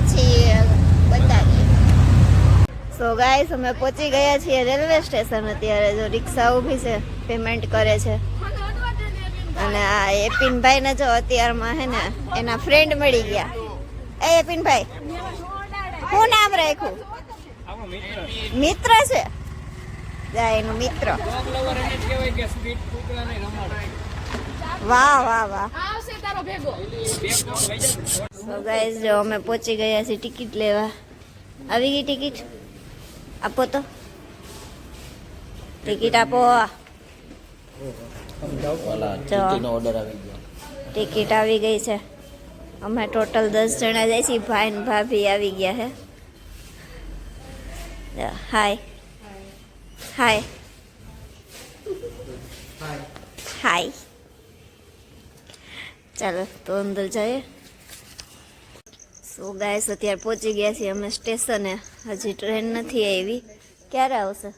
પછી બતાવીએ. So guys અમે પહોંચી ગયા છીએ રેલવે સ્ટેશન અત્યારે, જો રિક્ષા ઊભી છે પેમેન્ટ કરે છે. અને આ એપિનભાઈ ને જો અત્યારમાં હે ને, એના ફ્રેન્ડ મળી ગયા. એ એપિનભાઈ શું નામ રાખ્યું? મિત્ર છે? એનું મિત્ર. વાહ વાહ વાહ. આવશે તારો ભેગો સો ગાઈસ જો અમે પહોંચી ગયા છીએ ટિકિટ લેવા આવી ગઈ ટિકિટ આપો તો ટિકિટ આપો જો ટિકિટ આવી ગઈ છે અમે ટોટલ દસ જણા જાય છીએ ભાઈ ને ભાભી આવી ગયા છે જો, હાય હાય હાય ચાલો તો અંદર જઈએ સો ગાઈસ અત્યારે પહોંચી ગયા છીએ અમે સ્ટેશને. હજી ટ્રેન નથી આવી. ક્યારે આવશે?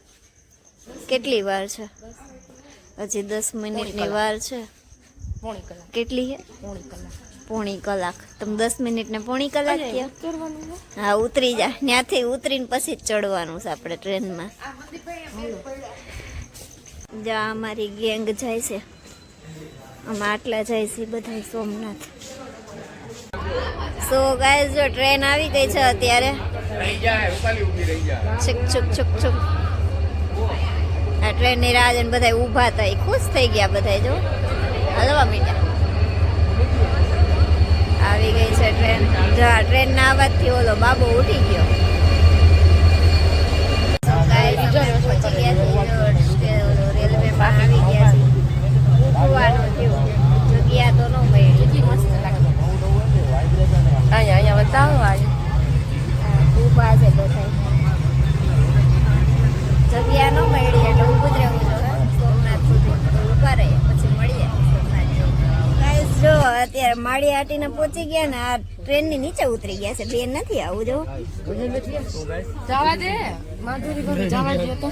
કેટલી વાર છે? હજી દસ મિનિટની વાર છે. પોણી કેટલી છે? પોણી કલાક. તમે દસ મિનિટ ને પોણી કલાક હા ઉતરી જા. ત્યાંથી ઉતરીને પછી જ ચડવાનું છે આપણે ટ્રેનમાં જા અમારી ગેંગ જાય છે. અમે આટલા જાય છે બધા સોમનાથ. સો ગાઈસ જો ટ્રેન આવી ગઈ છે અત્યારે છુક છુક છુક છુક. આ ટ્રેનની રાહ જોઈને બધા ઊભા એ ખુશ થઈ ગયા બધા જો. હલવા મીઠા આવી ગઈ છે ટ્રેન જો આ ટ્રેન ના અવાજથી ઓલો બાબો ઉઠી ગયો. સ્ટે- રેલવેમાં આવી ગયા માળી આટીને પહોંચી ગયા ને આ ટ્રેનની નીચે ઉતરી ગયા છે. બેન નથી આવું જો. જવા દે. માધુરી ઘરે જવા દે તો.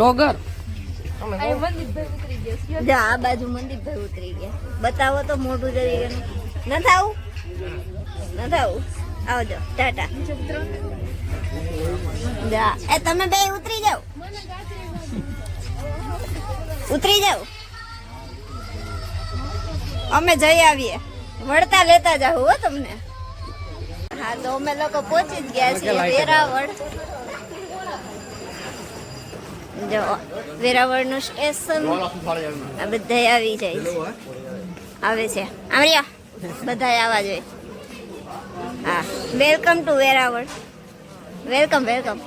લોગર. જા આ બાજુ મંદિરભાઈ ઉતરી ગયા. બતાવો તો મોઢું જરી ગયું. નથી આવું? નથી આવું? આવજો. ટાટા. જા. એ તમે બે ઉતરી જાઓ. ઉતરી જાઓ. અમે જઈ આવીએ. વળતા લેતા જાવ હો તમને. હા તો અમે લોકો પહોંચી જ ગયા છીએ વેરાવળ. જો વેરાવળનું સ્ટેશન આ બધા આવી જાય. છે. આવે છે આમરિયા બધા આવવા જોઈએ હા welcome to Veraval. Welcome welcome.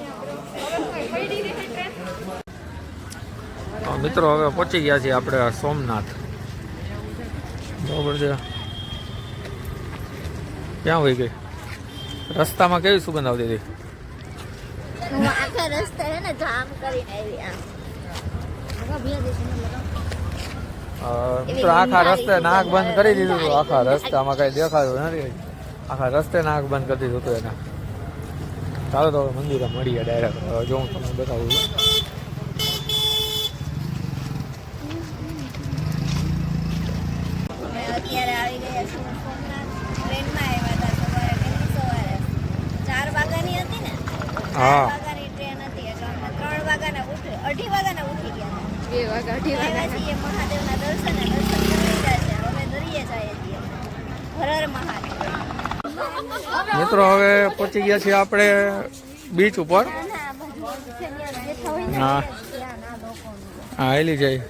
મિત્રો હવે પહોંચી ગયા છીએ આપણે સોમનાથ. બરોબર છે. ક્યાં હોય ગઈ? રસ્તામાં કેવી સુગંધ આવતી હતી? આખા રસ્તે હે ને જામ કરીને આવી આમ. અ, આખા રસ્તે નાક બંધ કરી દીધું હતું. આખા રસ્તામાં કઈ દેખાતું નથી આખા રસ્તે નાક બંધ કરી દીધું હતું એને. ચાલો તો મંદિરે મળીએ ડાયરેક્ટ જો હું તમને બતાવું. અત્યારે આવી ગયા છીએ સોમનાથ ટ્રેનમાં આવ્યા હતા સવારે વહેલી સવારે ચાર વાગ્યાની હતી ને ચાર હા. વાગ્યાની ટ્રેન હતી એટલે અમે ત્રણ વાગ્યાના ઉઠી અઢી વાગ્યાના ઉઠી ગયા બે વાગ્યા અઢી વાગ્યા મહાદેવના દર્શને દર્શન કરી લીધા છે હવે દરિયે જઈએ છીએ. હર હર મહાદેવ. મિત્રો હવે પહોંચી ગયા છીએ આપણે બીચ ઉપર હા હા એલી જાય.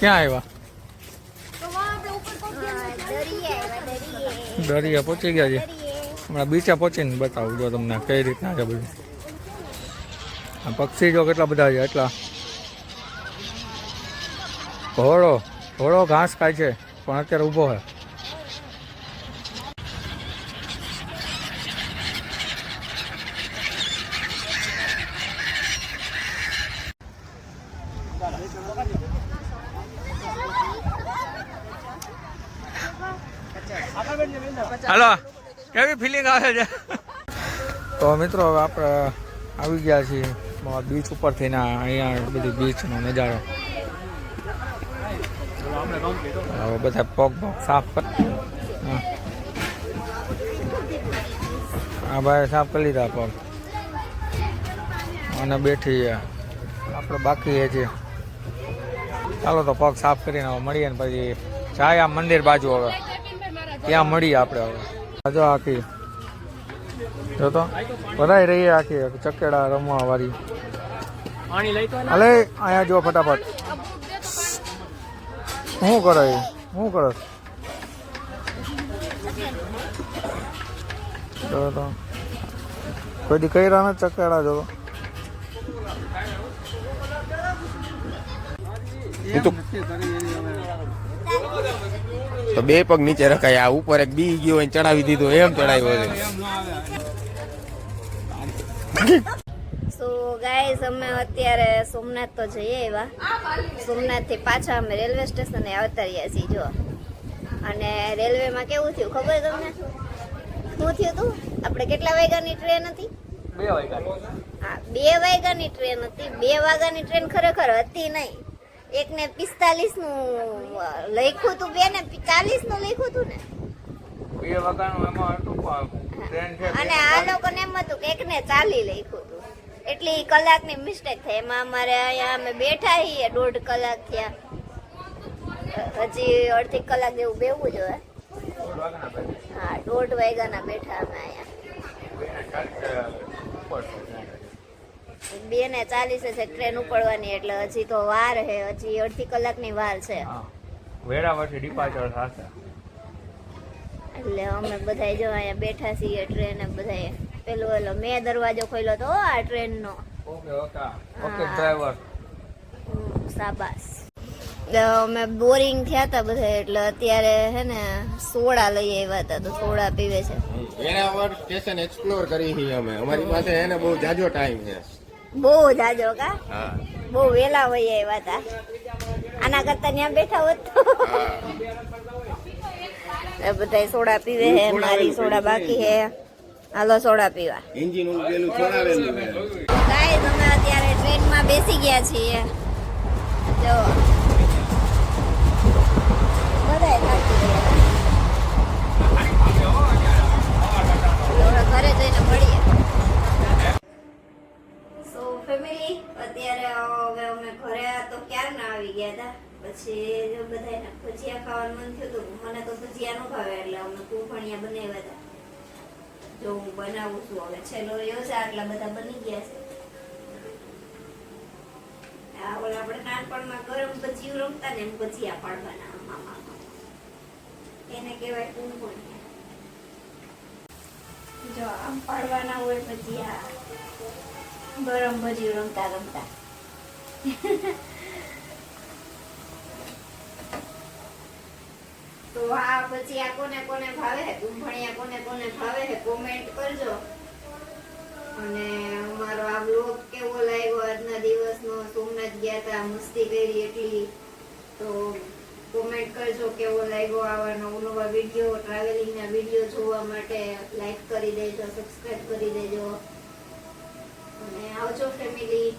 ક્યાં આવ્યા? દરિયા પહોંચી ગયા છે. હમણાં બીચે પહોંચીને બતાવું જો તમને કઈ રીતના છે બધું. આ પક્ષી જો કેટલા બધા છે એટલા. ઘોડો ઘોડો ઘાસ ખાય છે પણ અત્યારે ઊભો હોય હાલો, કેવી ફિલિંગ આવે છે? તો મિત્રો હવે આપણે આવી ગયા છીએ બીચ ઉપર થઈને અહીંયા બધી બીચનો નજારો. હવે બધા પગ પગ સાફ કર હા. ભાઈ સાફ કરી લીધા પગ. અને બેઠી આપણે બાકી છે ચાલો તો પગ સાફ કરીને મળીએ ને પછી જાય આ મંદિર બાજુ હવે. ત્યાં મળીએ આપણે હવે. જો આખી. જો તો ભરાઈ રહી આખી ચકેડા રમવા વાળી. અલે અહીંયા જો ફટાફટ. શું કરો એ? શું કરો? જો તો. કોઈ દી રહ્યા ને ચકેડા જો એ તો તો બે પગ નીચે રખાય આ ઉપર એક બી ગયો હોય ચડાવી દીધો એમ ચડાવ્યો છે. સો ગાઈઝ અમે અત્યારે સોમનાથ તો જઈએ એવા. સોમનાથથી પાછા અમે રેલવે સ્ટેશને આવતા રહ્યા છીએ જો અને રેલવેમાં કેવું થયું ખબર તમને? શું થયું તું? આપણે કેટલા વાગ્યાની ટ્રેન હતી? બે વાગ્યા હા બે વાગ્યાની ટ્રેન હતી. બે વાગ્યાની ટ્રેન ખરેખર હતી નહીં. એકને પિસ્તાલીસનું લખ્યું હતું બે ને ચાલીસનું લખ્યું હતું ને? બે વાગ્યાનું એમાં હતું પણ ટ્રેન છે અને આ લોકોને એમ હતું કે એકને ચાલી લખ્યું હતું એટલી કલાકની મિસ્ટેક થઈ. એમાં અમારે અહીંયા અમે બેઠા છીએ દોઢ કલાક થયા. હજી અડધી કલાક જેવું બેવું હોય. હા દોઢ વાગ્યાના બેઠા અમે અહીંયા. બે ને ચાલીસે છે ટ્રેન ઉપડવાની એટલે હજી તો વાર છે હજી અડધી કલાકની વાર છે. હા. વેરાવળથી ડિપાર્ચર થશે. એટલે અમે બધા જો અહીંયા બેઠા છીએ ટ્રેન બધા પેલો ઓલો મેં દરવાજો ખોલ્યો તો આ ટ્રેનનો ઓકે ઓકે. ઓકે ડ્રાઈવર સાબાસ અમે બોરિંગ થયા હતા બધા એટલે અત્યારે હે ને સોડા લઈ આવ્યા હતા તો સોડા પીવે છે. વેરાવળ સ્ટેશન એક્સપ્લોર કરી છે અમે. અમારી પાસે એને બહુ જાજો ટાઈમ છે. બહુ જાજો કા? બહુ વેલા હોય એવા હતા આના કરતા ત્યાં બેઠા હોત તો. એ બધા સોડા પીવે હે મારી સોડા બાકી હે. હાલો સોડા પીવા. એન્જિન પેલું છોડાવેલું છે ગાઈઝ અમે અત્યારે ટ્રેનમાં બેસી ગયા છીએ. જો. પછી જો બધાને ભજીયા ખાવાનું મન થયું હતું મને તો ભજીયા ન ભાવે એટલે અમે કુંભણિયા બનાવ્યા હતા. જો હું બનાવું છું હવે. છેલ્લો રહ્યો છે, આટલા બધા બની ગયા છે. આ ઓલા આપણે નાનપણમાં ગરમ ભજીયું રમતા ને એમ ભજીયા પાડવાના આમ. એને કહેવાય કુંભણિયા જો આમ પાડવાના હોય ભજીયા. ગરમ ભજીયું રમતા રમતા. તો આ કોને કોને ભાવે છે કુંભણિયા કોને કોને ભાવે છે કોમેન્ટ કરજો. અને અમારો આ બ્લોગ કેવો લાગ્યો આજના દિવસનો? સોમનાથ ગયા હતા મસ્તી કરી એટલી. તો કોમેન્ટ કરજો કેવો લાગ્યો આવા નવા નવા વીડિયો ટ્રાવેલિંગના વીડિયો જોવા માટે. લાઈક કરી દેજો સબસ્ક્રાઈબ કરી દેજો. અને આવજો ફેમિલી